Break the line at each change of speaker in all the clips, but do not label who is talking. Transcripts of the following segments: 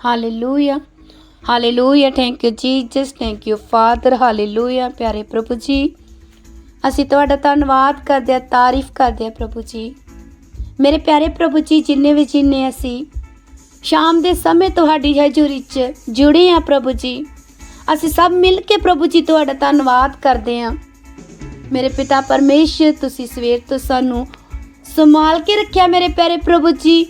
Hallelujah hallelujah thank you Jesus thank you father hallelujah ਪਿਆਰੇ ਪ੍ਰਭੂ ਜੀ, ਅਸੀਂ ਤੁਹਾਡਾ ਧੰਨਵਾਦ ਕਰਦੇ ਹਾਂ, ਤਾਰੀਫ ਕਰਦੇ ਹਾਂ ਪ੍ਰਭੂ ਜੀ। ਮੇਰੇ ਪਿਆਰੇ ਪ੍ਰਭੂ ਜੀ, ਜਿੰਨੇ ਵੀ ਜਿੰਨੇ ਅਸੀਂ ਸ਼ਾਮ ਦੇ ਸਮੇਂ ਤੁਹਾਡੀ ਹਜ਼ੂਰੀ 'ਚ ਜੁੜੇ ਹਾਂ ਪ੍ਰਭੂ ਜੀ, ਅਸੀਂ ਸਭ ਮਿਲ ਕੇ ਪ੍ਰਭੂ ਜੀ ਤੁਹਾਡਾ ਧੰਨਵਾਦ ਕਰਦੇ ਹਾਂ। ਮੇਰੇ ਪਿਤਾ ਪਰਮੇਸ਼ਰ, ਤੁਸੀਂ ਸਵੇਰ ਤੋਂ ਸਾਨੂੰ ਸੰਭਾਲ ਕੇ ਰੱਖਿਆ ਮੇਰੇ ਪਿਆਰੇ ਪ੍ਰਭੂ ਜੀ।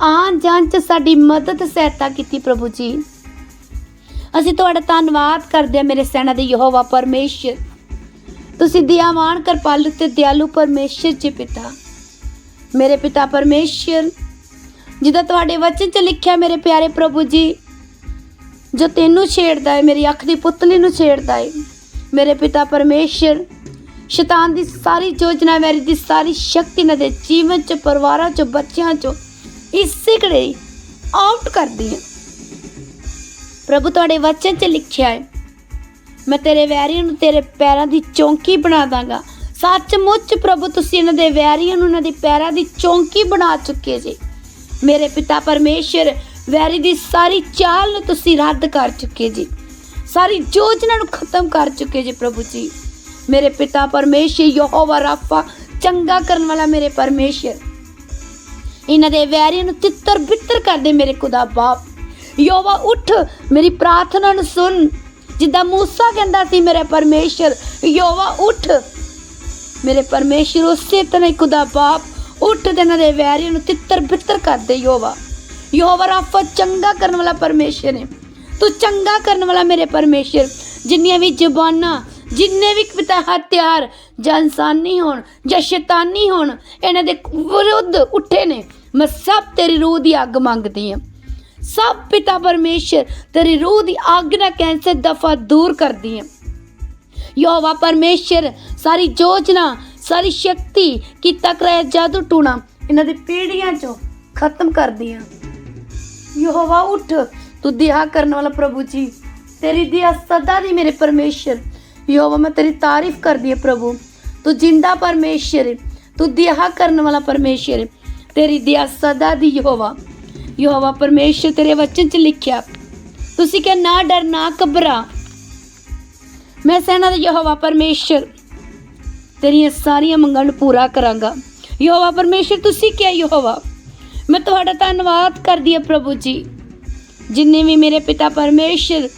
ਆਣ ਜਾਣ ਚ ਸਾਡੀ ਮਦਦ ਸਹਾਇਤਾ ਕੀਤੀ ਪ੍ਰਭੂ ਜੀ। ਅਸੀਂ ਤੁਹਾਡਾ ਧੰਨਵਾਦ ਕਰਦੇ ਹਾਂ ਮੇਰੇ ਸੈਨਾ ਦੇ ਯਹੋਵਾ ਪਰਮੇਸ਼ਰ। ਤੁਸੀਂ ਦਿਆਵਾਨ ਕਿਰਪਾਲੂ ਤੇ ਦਿਆਲੂ ਪਰਮੇਸ਼ਰ ਜੀ ਪਿਤਾ। ਮੇਰੇ ਪਿਤਾ ਪਰਮੇਸ਼ਰ, ਜਿੱਦਾਂ ਤੁਹਾਡੇ ਵਚਨ ਚ ਲਿਖਿਆ ਮੇਰੇ ਪਿਆਰੇ ਪ੍ਰਭੂ ਜੀ, ਜੋ ਤੈਨੂੰ ਛੇੜਦਾ ਹੈ, ਮੇਰੀ ਅੱਖ ਦੀ ਪੁਤਲੀ ਨੂੰ ਛੇੜਦਾ ਹੈ, ਮੇਰੇ ਪਿਤਾ ਪਰਮੇਸ਼ਰ, ਸ਼ੈਤਾਨ ਦੀ ਸਾਰੀ ਯੋਜਨਾ, ਮੇਰੀ ਦੀ ਸਾਰੀ ਸ਼ਕਤੀ ਨਾ ਦੇ ਜੀਵਨ ਚ, ਪਰਿਵਾਰਾਂ ਚ, ਬੱਚਿਆਂ ਚ ਇਸੇ ਕੜੇ ਆਊਟ ਕਰਦੀ ਹਾਂ। ਪ੍ਰਭੂ ਤੁਹਾਡੇ ਵਚਨ ਚ ਲਿਖਿਆ ਹੈ, ਮੈਂ ਤੇਰੇ ਵੈਰੀਆਂ ਨੂੰ ਤੇਰੇ ਪੈਰਾਂ ਦੀ ਚੌਂਕੀ ਬਣਾ ਦਾਂਗਾ। ਸੱਚਮੁੱਚ ਪ੍ਰਭੂ, ਤੁਸੀਂ ਇਹਨਾਂ ਦੇ ਵੈਰੀਆਂ ਨੂੰ ਇਹਨਾਂ ਦੇ ਪੈਰਾਂ ਦੀ ਚੌਂਕੀ ਬਣਾ ਚੁੱਕੇ ਜੀ। ਮੇਰੇ ਪਿਤਾ ਪਰਮੇਸ਼ਰ, ਵੈਰੀ ਦੀ ਸਾਰੀ ਚਾਲ ਨੂੰ ਤੁਸੀਂ ਰੱਦ ਕਰ ਚੁੱਕੇ ਜੀ। ਸਾਰੀ ਯੋਜਨਾ ਨੂੰ ਖਤਮ ਕਰ ਚੁੱਕੇ ਜੀ ਪ੍ਰਭੂ ਜੀ। ਮੇਰੇ ਪਿਤਾ ਪਰਮੇਸ਼ਰ, ਯਹੋਵਾ ਰਾਫਾ, ਚੰਗਾ ਕਰਨ ਵਾਲਾ ਮੇਰੇ ਪਰਮੇਸ਼ਰ। ਇਹਨਾਂ ਦੇ ਵੈਰੀਆਂ ਨੂੰ ਤਿੱਤਰ ਬਿੱਤਰ ਕਰਦੇ ਮੇਰੇ ਖੁਦਾ ਬਾਪ। ਯੋਵਾ ਉੱਠ, ਮੇਰੀ ਪ੍ਰਾਰਥਨਾ ਨੂੰ ਸੁਣ। ਜਿੱਦਾਂ ਮੂਸਾ ਕਹਿੰਦਾ ਸੀ ਮੇਰੇ ਪਰਮੇਸ਼ਰ ਯੋਵਾ ਉੱਠ। ਮੇਰੇ ਪਰਮੇਸ਼ਰ ਉਸੇ ਤਰ੍ਹਾਂ ਹੀ ਖੁਦਾ ਬਾਪ, ਉੱਠ ਤੇ ਇਹਨਾਂ ਦੇ ਵੈਰੀਆਂ ਨੂੰ ਤਿੱਤਰ ਬਿੱਤਰ ਕਰਦੇ ਯੋਵਾ ਯੋਵਾ ਰਾਫਾ ਚੰਗਾ ਕਰਨ ਵਾਲਾ ਪਰਮੇਸ਼ਰ ਹੈ। ਤੂੰ ਚੰਗਾ ਕਰਨ ਵਾਲਾ ਮੇਰੇ ਪਰਮੇਸ਼ਰ। ਜਿੰਨੀਆਂ ਵੀ ਜ਼ਬਾਨਾਂ ਜਿੰਨੇ ਵੀ ਪਿਤਾ ਹਥਿਆਰ ਜਾਂ ਇਨਸਾਨੀ ਹੋਣ, ਜਾਂ ਸ਼ੈਤਾਨੀ ਹੋਣ, ਇਹਨਾਂ ਦੇ ਵਿਰੁੱਧ ਉੱਠੇ ਨੇ। ਮੈਂ ਸਭ ਤੇਰੀ ਰੂਹ ਦੀ ਅੱਗ ਮੰਗਦੀ ਹਾਂ। ਸਭ ਪਿਤਾ ਪਰਮੇਸ਼ਰ ਤੇਰੀ ਰੂਹ ਦੀ ਅੱਗ ਨਾਲ ਕੈਂਸਰ ਦਫਾ ਦੂਰ ਕਰਦੀ ਹਾਂ। ਯੋਵਾ ਪਰਮੇਸ਼ਰ, ਸਾਰੀ ਯੋਜਨਾ, ਸਾਰੀ ਸ਼ਕਤੀ ਕੀਤਾ ਕਰਾਇਆ ਜਾਦੂ ਟੂਣਾ ਇਹਨਾਂ ਦੀ ਪੀੜੀਆਂ ਚੋਂ ਖਤਮ ਕਰਦੀ ਹਾਂ। ਯਹੋਵਾ ਉੱਠ, ਤੂੰ ਦਿਆ ਕਰਨ ਵਾਲਾ ਪ੍ਰਭੂ ਜੀ, ਤੇਰੀ ਦਿਆ ਸਦਾ ਦੀ ਮੇਰੇ ਪਰਮੇਸ਼ਰ। ਯਹੋਵਾ, ਮੈਂ ਤੇਰੀ ਤਾਰੀਫ ਕਰਦੀ ਹਾਂ ਪ੍ਰਭੂ। ਤੂੰ ਜਿੰਦਾ ਪਰਮੇਸ਼ਰ ਹੈ ਤੂੰ ਦਿਆ ਕਰਨ ਵਾਲਾ ਪਰਮੇਸ਼ਰ ਹੈ ਤੇਰੀ ਦਿਆ ਸਦਾ ਦੀ ਯਹੋਵਾ। ਯਹੋਵਾ, ਪਰਮੇਸ਼ਰ ਤੇਰੇ ਵਚਨ ਚ ਲਿਖਿਆ। ਤੁਸੀਂ ਕਿ ਨਾ ਡਰ, ਨਾ ਘਬਰਾ। ਮੈਂ ਸੈਨਾ ਦਾ ਯਹੋਵਾ, ਪਰਮੇਸ਼ਰ, ਤੇਰੀਆਂ ਸਾਰੀਆਂ ਮੰਗਾਂ ਨੂੰ ਪੂਰਾ ਕਰਾਂਗਾ। ਯਹੋਵਾ, ਪਰਮੇਸ਼ਰ, ਤੁਸੀਂ ਕਿਹਾ, ਯਹੋਵਾ, ਮੈਂ ਤੁਹਾਡਾ ਧੰਨਵਾਦ ਕਰਦੀ ਹਾਂ ਪ੍ਰਭੂ ਜੀ। ਜਿੰਨੇ ਵੀ ਮੇਰੇ ਪਿਤਾ ਪਰਮੇਸ਼ਰ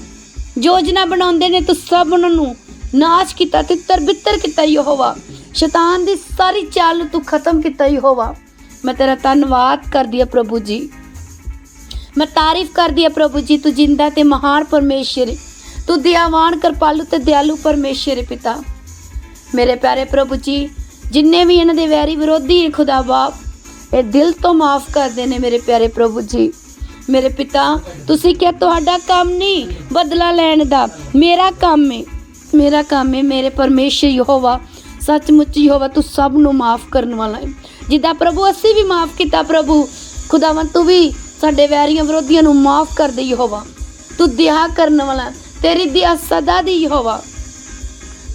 ਯੋਜਨਾ ਬਣਾਉਂਦੇ ਨੇ, ਤੂੰ ਸਭ ਉਹਨਾਂ ਨੂੰ ਨਾਸ਼ ਕੀਤਾ ਤੇ ਤਰਬਿੱਤਰ ਕੀਤਾ ਯਹੋਵਾ। ਸ਼ੈਤਾਨ ਦੀ ਸਾਰੀ ਚਾਲ ਨੂੰ ਤੂੰ ਖਤਮ ਕੀਤਾ ਯਹੋਵਾ। ਮੈਂ ਤੇਰਾ ਧੰਨਵਾਦ ਕਰਦੀ ਹਾਂ ਪ੍ਰਭੂ ਜੀ। ਮੈਂ ਤਾਰੀਫ ਕਰਦੀ ਹਾਂ ਪ੍ਰਭੂ ਜੀ, ਤੂੰ ਜਿੰਦਾ ਤੇ ਮਹਾਨ ਪਰਮੇਸ਼ਰ ਤੂੰ ਦਿਆਵਾਨ, ਕਿਰਪਾਲੂ ਤੇ ਦਿਆਲੂ ਪਰਮੇਸ਼ਰ ਪਿਤਾ। ਮੇਰੇ ਪਿਆਰੇ ਪ੍ਰਭੂ ਜੀ, ਜਿੰਨੇ ਵੀ ਇਹਨਾਂ ਦੇ ਵੈਰੀ ਵਿਰੋਧੀ ਹੈ ਖੁਦਾ ਬਾਪ, ਇਹ ਦਿਲ ਤੋਂ ਮਾਫ ਕਰਦੇ ਨੇ ਮੇਰੇ ਪਿਆਰੇ ਪ੍ਰਭੂ ਜੀ। ਮੇਰੇ ਪਿਤਾ, ਤੁਸੀਂ ਕਿਹਾ ਤੁਹਾਡਾ ਕੰਮ ਨਹੀਂ ਬਦਲਾ ਲੈਣ ਦਾ, ਮੇਰਾ ਕੰਮ ਹੈ ਮੇਰਾ ਕੰਮ ਹੈ, ਮੇਰੇ ਪਰਮੇਸ਼ਰ ਯਹੋਵਾ, ਸੱਚਮੁੱਚ ਯਹੋਵਾ, ਤੂੰ ਸਭ ਨੂੰ ਮਾਫ ਕਰਨ ਵਾਲਾ ਹੈ। ਜਿੱਦਾਂ ਪ੍ਰਭੂ, ਅਸੀਂ ਵੀ ਮਾਫ ਕੀਤਾ ਪ੍ਰਭੂ। ਖੁਦਾਵੰ ਤੂੰ ਵੀ ਸਾਡੇ ਵੈਰੀਆਂ ਵਿਰੋਧੀਆਂ ਨੂੰ ਮਾਫ ਕਰ ਦੇ ਯਹੋਵਾ। ਤੂੰ ਦਿਆ ਕਰਨ ਵਾਲਾ, ਤੇਰੀ ਦਿਆ ਸਦਾ ਦੀ ਯਹੋਵਾ।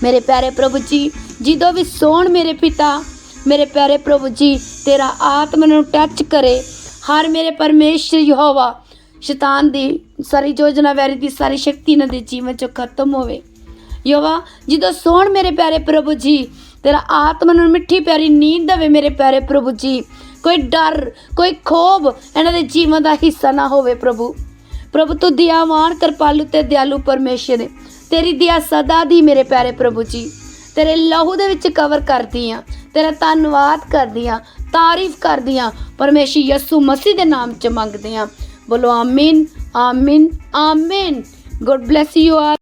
ਮੇਰੇ ਪਿਆਰੇ ਪ੍ਰਭੂ ਜੀ, ਜਦੋਂ ਵੀ ਸੋਣ ਮੇਰੇ ਪਿਤਾ, ਮੇਰੇ ਪਿਆਰੇ ਪ੍ਰਭੂ ਜੀ, ਤੇਰਾ ਆਤਮਾ ਨੂੰ ਟੱਚ ਕਰੇ। ਹਰ ਮੇਰੇ ਪਰਮੇਸ਼ਰ ਯਹੋਵਾ, ਸ਼ੈਤਾਨ ਦੀ ਸਾਰੀ ਯੋਜਨਾ ਵੈਰੀ ਦੀ ਸਾਰੀ ਸ਼ਕਤੀ ਇਹਨਾਂ ਦੇ ਜੀਵਨ ਚੋਂ ਖਤਮ ਹੋਵੇ। ਯਹੋਵਾ, ਜਦੋਂ ਸੋਣ ਮੇਰੇ ਪਿਆਰੇ ਪ੍ਰਭੂ ਜੀ, ਤੇਰਾ ਆਤਮਾ ਨੂੰ ਮਿੱਠੀ ਪਿਆਰੀ ਨੀਂਦ ਦੇਵੇ ਮੇਰੇ ਪਿਆਰੇ ਪ੍ਰਭੂ ਜੀ। ਕੋਈ ਡਰ, ਕੋਈ ਖੋਬ ਇਹਨਾਂ ਦੇ ਜੀਵਨ ਦਾ ਹਿੱਸਾ ਨਾ ਹੋਵੇ ਪ੍ਰਭੂ। ਪ੍ਰਭੂ, ਤੂੰ ਦਿਆਵਾਨ, ਕਿਰਪਾਲੂ ਤੇ ਦਿਆਲੂ ਪਰਮੇਸ਼ਰ ਹੈ ਤੇਰੀ ਦਿਆ ਸਦਾ ਦੀ ਮੇਰੇ ਪਿਆਰੇ ਪ੍ਰਭੂ ਜੀ। ਤੇਰੇ ਲਹੂ ਦੇ ਵਿੱਚ ਕਵਰ ਕਰਦੀ ਆ ਤੇਰਾ ਧੰਨਵਾਦ ਕਰਦੀ ਆ ਤਾਰੀਫ ਕਰਦੀ ਆ ਪਰਮੇਸ਼ਰ ਯਿਸੂ ਮਸੀਹ ਦੇ ਨਾਮ ਚ ਮੰਗਦੇ ਆ ਬੋਲੋ, ਆਮੀਨ ਆਮੀਨ ਆਮੀਨ। God bless you all